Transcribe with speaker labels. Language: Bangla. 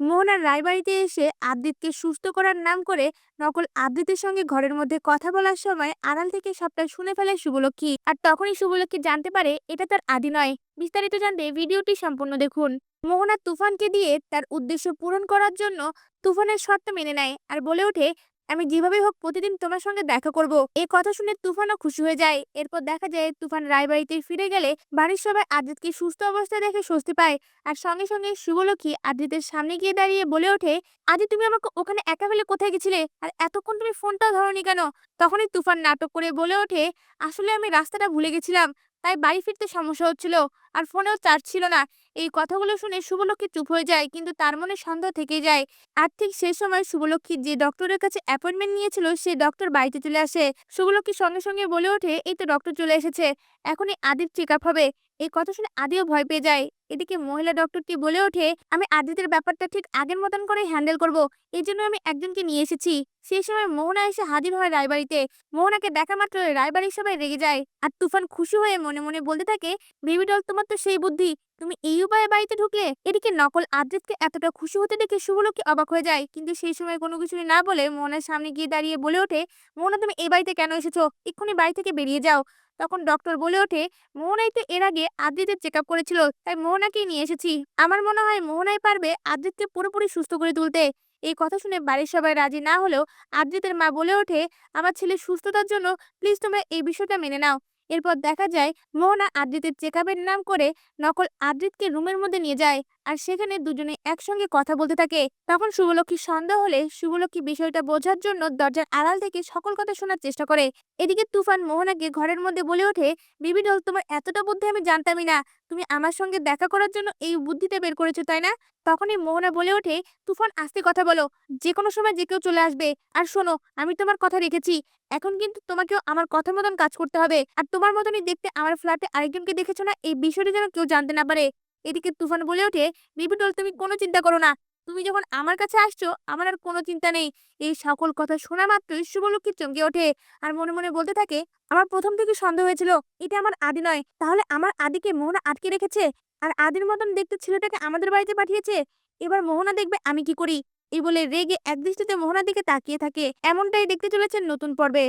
Speaker 1: মোহনার রায়বাড়িতে এসে আবৃতকে সুস্থ করার নাম করে নকল আবৃতের সঙ্গে ঘরের মধ্যে কথা বলার সময় আড়াল থেকে সবটা শুনে ফেলে শুভলক্ষী আর তখনই শুভলক্ষী জানতে পারে এটা তার আদি নয়। বিস্তারিত জানতে ভিডিওটি সম্পূর্ণ দেখুন। মোহনা তুফানকে দিয়ে তার উদ্দেশ্য পূরণ করার জন্য তুফানের শর্ত মেনে নেয় আর বলে ওঠে আমি যেভাবে হোক প্রতিদিন তোমার সঙ্গে দেখা করব। এই কথা শুনে তুফানও খুশি হয়ে যায়। এরপর দেখা যায় তুফান রায়বাড়িতে ফিরে গেলে বাড়ির সবাই আদ্রিতকে সুস্থ অবস্থায় দেখে স্বস্তি পায়। আর সঙ্গে সঙ্গে শুভলক্ষী আদ্রিতের সামনে গিয়ে দাঁড়িয়ে বলে ওঠে, আদি, তুমি আমাকে ওখানে একা ফেলে কোথায় গেছিলে? আর এতক্ষণ তুমি ফোনটাও ধরনি কেন? তখনই তুফান নাটক করে বলে ওঠে, আসলে আমি রাস্তাটা ভুলে গেছিলাম। তাই বাড়ি ফিরতে সমস্যা হচ্ছিল আর ফোনেও চার্জ ছিল না। এই কথাগুলো শুনে শুভলক্ষ্মী চুপ হয়ে যায় কিন্তু তার মনে সন্দেহ থেকে যায়। আর ঠিক সেই সময় শুভলক্ষ্মী যে ডক্টরের কাছে অ্যাপয়েন্টমেন্ট নিয়েছিল সে ডক্টর বাড়িতে চলে আসে। শুভলক্ষ্মী সঙ্গে সঙ্গে বলে ওঠে, এই তো ডক্টর চলে এসেছে। এখনই আদির চেক আপ হবে। এই কথা শুনে আদিও ভয় পেয়ে যায়। এদিকে মহিলা ডক্টরটি বলে ওঠে, আমি আদিতের ব্যাপারটা ঠিক আগের মতন করে হ্যান্ডেল করব। এই জন্য আমি একজনকে নিয়ে এসেছি। সেই সময় মোহনা এসে হাজির হয় রায়বাড়িতে। মোহনাকে দেখা মাত্র রায়বাড়ির সবাই রেগে যায় আর তুফান খুশি হয়ে মনে মনে বলতে থাকে বেবি ডল তোমার তো সেই বুদ্ধি। তুমি এই উপায়ে বাড়িতে ঢুকলে? এদিকে নকল আদ্রিতকে এতটা খুশি হতে দেখে শুভলক্ষ্মী অবাক হয়ে যায়। কিন্তু সেই সময় কোনো কিছু না বলে মোহনার সামনে গিয়ে দাঁড়িয়ে বলে ওঠে, মোহনা, তুমি এই বাড়িতে কেন এসেছ? এক্ষুনি বাড়ি থেকে বেরিয়ে যাও। তখন ডক্টর বলে ওঠে, মোহনাই তো এর আগে আদ্রিতের চেক আপ করেছিল, তাই মোহনাকেই নিয়ে এসেছি। আমার মনে হয় মোহনাই পারবে আদ্রিতকে পুরোপুরি সুস্থ করে তুলতে। এই কথা শুনে বাড়ির সবাই রাজি না হলেও আদ্রিতের মা বলে ওঠে, আমার ছেলে সুস্থতার জন্য প্লিজ তোমরা এই বিষয়টা মেনে নাও। এরপর দেখা যায়, মোহনা আদ্রিতের চেক নাম করে নকল আদ্রিতকে রুমের মধ্যে নিয়ে যায়। আর সেখানে দুজনে একসঙ্গে কথা বলতে থাকে। তখন শুভলক্ষ্মী সন্দেহ হলে শুভলক্ষ্মী বিষয়টা বোঝার জন্য দরজার আড়াল থেকে সকল কথা শোনার চেষ্টা করে। এদিকে তুফান মোহনাকে ঘরের মধ্যে বলে ওঠে, বিবি ডল, তোমার এতটা বুদ্ধি আমি জানতামই না। তুমি আমার সঙ্গে দেখা করার জন্য এই বুদ্ধিটা বের করেছ, তাই না? তখনই মোহনা বলে ওঠে, তুফান, আস্তে কথা বলো। যে কোনো সময় যে কেউ চলে আসবে। আর শোনো, আমি তোমার কথা রেখেছি। এখন কিন্তু তোমাকেও আমার কথা মতন কাজ করতে হবে। আর তোমার মতনই দেখতে আমার ফ্ল্যাটে আরেকজনকে দেখেছ না? এই বিষয়টা যেন কেউ জানতে না পারে। এদিকে তুফান বলে ওঠে বিপিটল তুমি কোনো চিন্তা করো না। তুমি যখন আমার কাছে আসছো, আমার আর কোনো চিন্তা নেই। এই সকল কথা শোনা মাত্রই শুভলক্ষ্মী চমকে ওঠে আর মনে মনে বলতে থাকে, আমার প্রথম থেকে সন্দেহ হয়েছিল, এটা আমার আদি নয়। তাহলে আমার আদিকে মোহনা আটকে রেখেছে? আর আদির মতন দেখতে ছেলেটাকে আমাদের বাড়িতে পাঠিয়েছে? এবার মোহনা দেখবে আমি কি করি? এই বলে রেগে একদৃষ্টিতে মোহনার দিকে তাকিয়ে থাকে। এমনটাই দেখতে চলেছেন নতুন পর্বে।